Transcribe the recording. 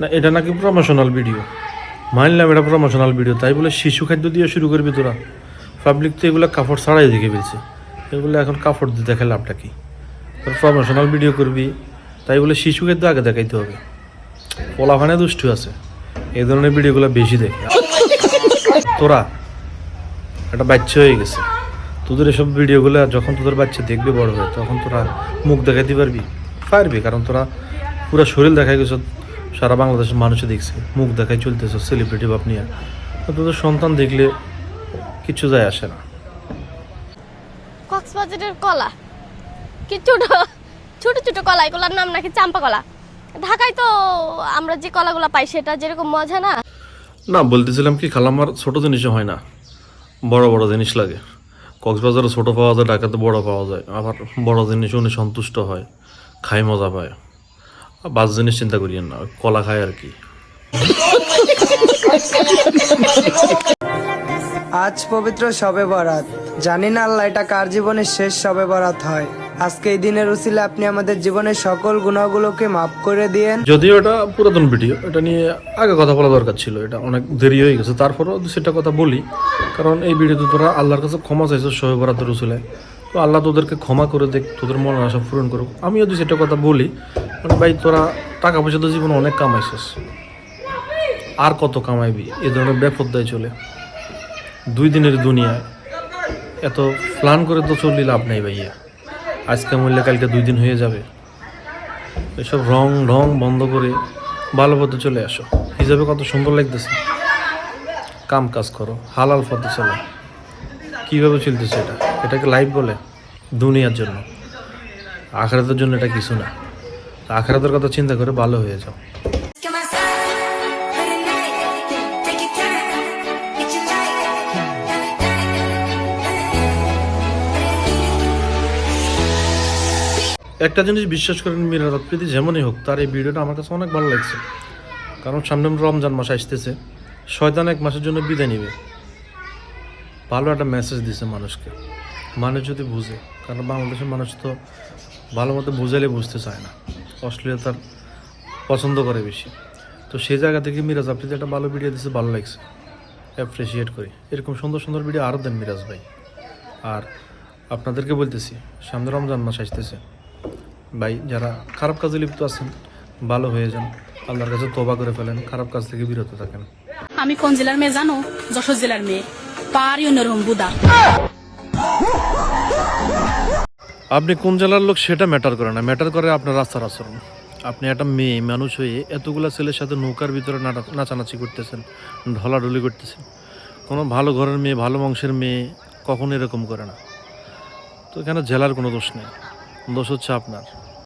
তা এটা নাকি প্রমোশনাল ভিডিও মানলাম এটা প্রমোশনাল ভিডিও তাই বলে শিশু খাদ্য দিয়ে শুরু করবি তোরা? পাবলিক তো এগুলো কাপড় ছাড়াই দেখে ফেলছে। এগুলো এখন কাপড় দিয়ে দেখে লাভটা কি? তোর প্রমোশনাল ভিডিও করবি, তাই বলে শিশু খাদ্য আগে দেখাইতে হবে। পোলাফানে দুষ্টু আছে। এই ধরনের ভিডিওগুলো বেশি দেখে। তোরা, একটা বাচ্চা হয়ে গেছে। তোদের এসব ভিডিওগুলো যখন তোদের বাচ্চা দেখবে বড় হয়ে, তখন তোরা মুখ দেখাইতে পারবি? পারবি, কারণ তোরা পুরো শরীর দেখাই গেছ সারা বাংলাদেশের মানুষে দেখছে মুখ দেখায় চলতেছে সেলিব্রিটি বাপ নিয়ে। তোদের সন্তান দেখলে কিছু যায় আসে না। কক্সবাজারের কলা। কি ছোট ছোট ছোট কলা এগুলোর নাম নাকি চাম্পা কলা। ঢাকায় তো আমরা যে কলাগুলো পাই সেটা যেরকম মজা না? না বলতেছিলাম কি খালামার ছোট জিনিসও হয় না। বড় বড় জিনিস লাগে। কক্সবাজারে ছোট পাওয়া যায় ঢাকাতে বড় পাওয়া যায়। আবার বড় জিনিস উনি সন্তুষ্ট হয় খাই মজা পায়। আর বাস জিনিস চিন্তা করিয়েন না কলা খায় আর কি। আজ পবিত্র সবে বরাত। জানি না আল্লাহ এটা কার জীবনের শেষ সবে বরাত হয়। আজকে এই দিনের উসিলে আপনি আমাদের জীবনের সকল গুণাগুলোকে মাফ করে দিয়েন। যদিও এটা পুরাতন ভিডিও এটা নিয়ে আগে কথা বলা দরকার ছিল এটা অনেক দেরি হয়ে গেছে। তারপরেও সেটা কথা বলি কারণ এই ভিডিওতে তোরা আল্লাহর কাছে ক্ষমা চাইছো সবে বরাত রসুলে তো আল্লাহ তোদেরকে ক্ষমা করে দেখ তোদের মনের আশা পূরণ করুক। আমিও যদি সেটা কথা বলি মানে ভাই, তোরা টাকা পয়সা তো জীবনে অনেক কামাইছিস। আর কত কামাইবি? এ ধরনের বেপদ্দায় চলে। দুই দিনের দুনিয়ায়। এত প্ল্যান করে তো চললি লাভ নেই ভাইয়া। আজকে মূল্যে কালকে দুই দিন হয়ে যাবে। এসব রং ঢং বন্ধ করে ভালো পথে চলে আসো। হিসাবে কত সুন্দর লাগতেছে। কাম কাজ করো, হালাল পথে চলো। কীভাবে চলতেছে এটা? এটাকে লাইফ বলে, দুনিয়ার জন্য। আখরাতের জন্য এটা কিছু না। আখরাতের কথা চিন্তা করে ভালো হয়ে যাও. একটা জিনিস বিশ্বাস করেন মীরা রৎপ্রীতি যেমনই হোক তার এই ভিডিওটা আমার কাছে অনেক ভালো লাগছে। কারণ সামনে রমজান মাস আসতেছে শয়তান এক মাসের জন্য বিদায় নিবে। ভালো একটা মেসেজ দিছে মানুষকে। মানুষ যদি বুঝে কারণ বাংলাদেশের মানুষ তো ভালো মতো বুঝাইলে বুঝতে চায় না। অশ্লীলতার পছন্দ করে বেশি। তো সেই জায়গা থেকে মিরাজ, আপনি যে একটা ভালো ভিডিও দিচ্ছে ভালো লাগছে। অ্যাপ্রিসিয়েট করি। এরকম সুন্দর সুন্দর ভিডিও আরও দেন মিরাজ ভাই। আর আপনাদেরকে বলতেছি, সামনে রমজান মাস আসতেছে। ভাই, যারা খারাপ কাজে লিপ্ত আছেন, ভালো হয়ে যান। আল্লাহর কাছে তোবা করে ফেলেন, খারাপ কাজ থেকে বিরত থাকেন। আমি কোন জেলার মেয়ে জানো? যশোর জেলার মেয়ে। পারি অন্যরকম বুদা। আপনি কোন জেলার লোক সেটা ম্যাটার করে না। ম্যাটার করে আপনার রাস্তার আচরণ। আপনি একটা মেয়ে, মানুষ হয়ে এতগুলা ছেলের সাথে নৌকার ভিতরে নাচানাচি করতেছেন, ঢলাঢলি করতেছেন। কোনো ভালো ঘরের মেয়ে, ভালো বংশের মেয়ে কখনো এরকম করে না। তো এখানে জেলার কোনো দোষ নেই। দোষ হচ্ছে আপনার।